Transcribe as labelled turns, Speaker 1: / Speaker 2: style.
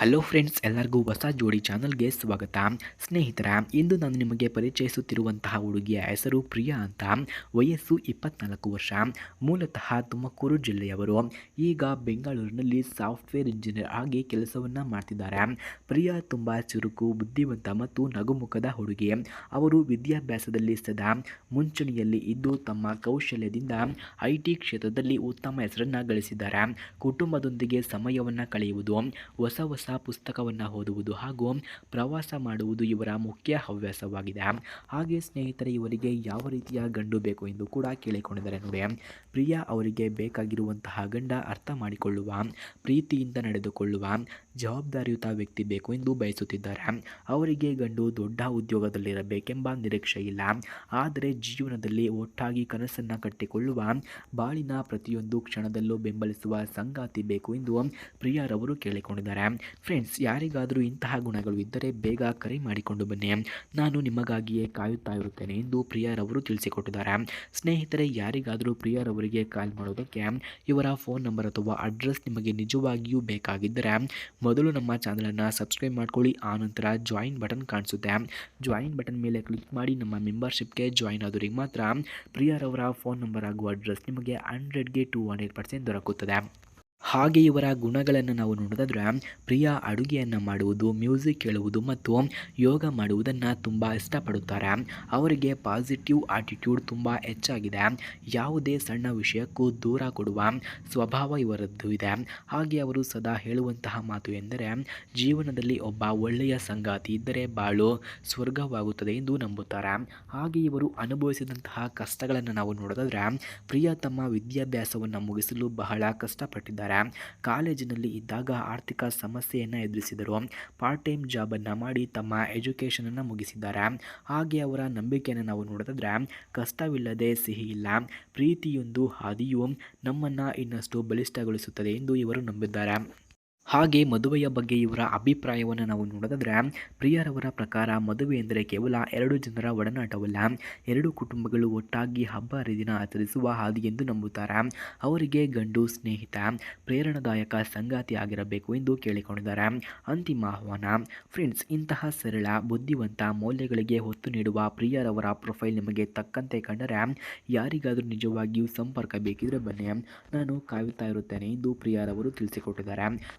Speaker 1: Hello friends ಎಲ್ಲರಿಗೂ ಹೊಸ ಜೋಡಿ ಚಾನಲ್ಗೆ ಸ್ವಾಗತ. ಸ್ನೇಹಿತರ, ಇಂದು ನಾನು ನಿಮಗೆ ಪರಿಚಯಿಸುತ್ತಿರುವಂತಹ ಹುಡುಗಿಯ ಹೆಸರು ಪ್ರಿಯಾ ಅಂತ. ವಯಸ್ಸು ಇಪ್ಪತ್ನಾಲ್ಕು ವರ್ಷ. ಮೂಲತಃ ತುಮಕೂರು ಜಿಲ್ಲೆಯವರು ಈಗ ಬೆಂಗಳೂರಿನಲ್ಲಿ ಸಾಫ್ಟ್ವೇರ್ ಇಂಜಿನಿಯರ್ ಆಗಿ ಕೆಲಸವನ್ನು ಮಾಡ್ತಿದ್ದಾರೆ. ಪ್ರಿಯಾ ತುಂಬ ಚುರುಕು, ಬುದ್ಧಿವಂತ ಮತ್ತು ನಗುಮುಖದ ಹುಡುಗಿ. ಅವರು ವಿದ್ಯಾಭ್ಯಾಸದಲ್ಲಿ ಸದಾ ಮುಂಚೂಣಿಯಲ್ಲಿ ಇದ್ದು ತಮ್ಮ ಕೌಶಲ್ಯದಿಂದ ಐ ಕ್ಷೇತ್ರದಲ್ಲಿ ಉತ್ತಮ ಹೆಸರನ್ನು ಗಳಿಸಿದ್ದಾರೆ. ಕುಟುಂಬದೊಂದಿಗೆ ಸಮಯವನ್ನು ಕಳೆಯುವುದು ಹೊಸ ಹೊಸ ಪುಸ್ತಕವನ್ನು ಓದುವುದು ಹಾಗೂ ಪ್ರವಾಸ ಮಾಡುವುದು ಇವರ ಮುಖ್ಯ ಹವ್ಯಾಸವಾಗಿದೆ. ಹಾಗೆ ಸ್ನೇಹಿತರೆ, ಇವರಿಗೆ ಯಾವ ರೀತಿಯ ಗಂಡು ಬೇಕು ಎಂದು ಕೂಡ ಕೇಳಿಕೊಂಡಿದ್ದಾರೆ ನೋಡಿ. ಪ್ರಿಯಾ ಅವರಿಗೆ ಬೇಕಾಗಿರುವಂತಹ ಗಂಡ ಅರ್ಥ ಮಾಡಿಕೊಳ್ಳುವ, ಪ್ರೀತಿಯಿಂದ ನಡೆದುಕೊಳ್ಳುವ, ಜವಾಬ್ದಾರಿಯುತ ವ್ಯಕ್ತಿ ಬೇಕು ಎಂದು ಬಯಸುತ್ತಿದ್ದಾರೆ. ಅವರಿಗೆ ಗಂಡು ದೊಡ್ಡ ಉದ್ಯೋಗದಲ್ಲಿರಬೇಕೆಂಬ ನಿರೀಕ್ಷೆ ಇಲ್ಲ. ಆದರೆ ಜೀವನದಲ್ಲಿ ಒಟ್ಟಾಗಿ ಕನಸನ್ನು ಕಟ್ಟಿಕೊಳ್ಳುವ, ಬಾಳಿನ ಪ್ರತಿಯೊಂದು ಕ್ಷಣದಲ್ಲೂ ಬೆಂಬಲಿಸುವ ಸಂಗಾತಿ ಬೇಕು ಎಂದು ಪ್ರಿಯಾರವರು ಕೇಳಿಕೊಂಡಿದ್ದಾರೆ. ಫ್ರೆಂಡ್ಸ್ ಯಾರಿಗಾದರೂ ಇಂತಹ ಗುಣಗಳು ಇದ್ದರೆ ಬೇಗ ಕರೆ ಮಾಡಿಕೊಂಡು ಬನ್ನಿ. ನಾನು ನಿಮಗಾಗಿಯೇ ಕಾಯುತ್ತಾ ಇರುತ್ತೇನೆ ಎಂದು ಪ್ರಿಯಾರವರು ತಿಳಿಸಿಕೊಟ್ಟಿದ್ದಾರೆ. ಸ್ನೇಹಿತರೆ, ಯಾರಿಗಾದರೂ ಪ್ರಿಯರವರಿಗೆ ಕಾಲ್ ಮಾಡೋದಕ್ಕೆ ಇವರ ಫೋನ್ ನಂಬರ್ ಅಥವಾ ಅಡ್ರೆಸ್ ನಿಮಗೆ ನಿಜವಾಗಿಯೂ ಬೇಕಾಗಿದ್ದರೆ ಮೊದಲು ನಮ್ಮ ಚಾನಲನ್ನು ಸಬ್ಸ್ಕ್ರೈಬ್ ಮಾಡ್ಕೊಳ್ಳಿ ಆನಂತರ ಜಾಯಿನ್ ಬಟನ್ ಕಾಣಿಸುತ್ತೆ. ಜಾಯಿನ್ ಬಟನ್ ಮೇಲೆ ಕ್ಲಿಕ್ ಮಾಡಿ ನಮ್ಮ ಮೆಂಬರ್ಶಿಪ್ಗೆ ಜಾಯಿನ್ ಆದವರಿಗೆ ಮಾತ್ರ ಪ್ರಿಯರವರ ಫೋನ್ ನಂಬರ್ ಹಾಗೂ ಅಡ್ರೆಸ್ ನಿಮಗೆ ಹಂಡ್ರೆಡ್ಗೆ ಟು ಹಂಡ್ರೆಡ್ ಪರ್ಸೆಂಟ್ ದೊರಕುತ್ತದೆ. ಹಾಗೆ ಇವರ ಗುಣಗಳನ್ನು ನಾವು ನೋಡೋದಾದರೆ, ಪ್ರಿಯ ಅಡುಗೆಯನ್ನು ಮಾಡುವುದು, ಮ್ಯೂಸಿಕ್ ಕೇಳುವುದು ಮತ್ತು ಯೋಗ ಮಾಡುವುದನ್ನು ತುಂಬ ಇಷ್ಟಪಡುತ್ತಾರೆ. ಅವರಿಗೆ ಪಾಸಿಟಿವ್ ಆಟಿಟ್ಯೂಡ್ ತುಂಬ ಹೆಚ್ಚಾಗಿದೆ. ಯಾವುದೇ ಸಣ್ಣ ವಿಷಯಕ್ಕೂ ದೂರ ಕೊಡುವ ಸ್ವಭಾವ ಇವರದ್ದು ಇದೆ. ಹಾಗೆ ಅವರು ಸದಾ ಹೇಳುವಂತಹ ಮಾತು ಎಂದರೆ, ಜೀವನದಲ್ಲಿ ಒಬ್ಬ ಒಳ್ಳೆಯ ಸಂಗಾತಿ ಇದ್ದರೆ ಬಾಳು ಸ್ವರ್ಗವಾಗುತ್ತದೆ ಎಂದು ನಂಬುತ್ತಾರೆ. ಹಾಗೆ ಇವರು ಅನುಭವಿಸಿದಂತಹ ಕಷ್ಟಗಳನ್ನು ನಾವು ನೋಡೋದಾದರೆ, ಪ್ರಿಯ ತಮ್ಮ ವಿದ್ಯಾಭ್ಯಾಸವನ್ನು ಮುಗಿಸಲು ಬಹಳ ಕಷ್ಟಪಟ್ಟಿದ್ದಾರೆ. ಕಾಲೇಜಿನಲ್ಲಿ ಇದ್ದಾಗ ಆರ್ಥಿಕ ಸಮಸ್ಯೆಯನ್ನು ಎದುರಿಸಿದರು. ಪಾರ್ಟ್ ಟೈಮ್ ಜಾಬನ್ನು ಮಾಡಿ ತಮ್ಮ ಎಜುಕೇಷನನ್ನು ಮುಗಿಸಿದ್ದಾರೆ ಹಾಗೆ ಅವರ ನಂಬಿಕೆಯನ್ನು ನಾವು ನೋಡಿದ್ರೆ ಕಷ್ಟವಿಲ್ಲದೆ ಸಿಹಿ ಇಲ್ಲ. ಪ್ರೀತಿಯೊಂದು ಹಾದಿಯು ನಮ್ಮನ್ನು ಇನ್ನಷ್ಟು ಬಲಿಷ್ಠಗೊಳಿಸುತ್ತದೆ ಎಂದು ಇವರು ನಂಬಿದ್ದಾರೆ. ಹಾಗೆ ಮದುವೆಯ ಬಗ್ಗೆ ಇವರ ಅಭಿಪ್ರಾಯವನ್ನು ನಾವು ನೋಡೋದಾದ್ರೆ, ಪ್ರಿಯರವರ ಪ್ರಕಾರ ಮದುವೆ ಎಂದರೆ ಕೇವಲ ಎರಡು ಜನರ ಒಡನಾಟವಲ್ಲ. ಎರಡು ಕುಟುಂಬಗಳು ಒಟ್ಟಾಗಿ ಹಬ್ಬ, ಹರಿದಿನ ಆಚರಿಸುವ ಹಾದಿ ಎಂದು ನಂಬುತ್ತಾರೆ. ಅವರಿಗೆ ಗಂಡು, ಸ್ನೇಹಿತ, ಪ್ರೇರಣಾದಾಯಕ ಸಂಗಾತಿ ಆಗಿರಬೇಕು ಎಂದು ಕೇಳಿಕೊಂಡಿದ್ದಾರೆ. ಅಂತಿಮ ಆಹ್ವಾನ, ಫ್ರೆಂಡ್ಸ್, ಇಂತಹ ಸರಳ, ಬುದ್ಧಿವಂತ ಮೌಲ್ಯಗಳಿಗೆ ಒತ್ತು ನೀಡುವ ಪ್ರಿಯರವರ ಪ್ರೊಫೈಲ್ ನಿಮಗೆ ತಕ್ಕಂತೆ ಕಂಡರೆ ಯಾರಿಗಾದರೂ ನಿಜವಾಗಿಯೂ ಸಂಪರ್ಕ ಬೇಕಿದ್ರೆ ಬನ್ನಿ. ನಾನು ಕಾಯುತ್ತಾ ಇರುತ್ತೇನೆ ಎಂದು ಪ್ರಿಯರವರು ತಿಳಿಸಿಕೊಟ್ಟಿದ್ದಾರೆ.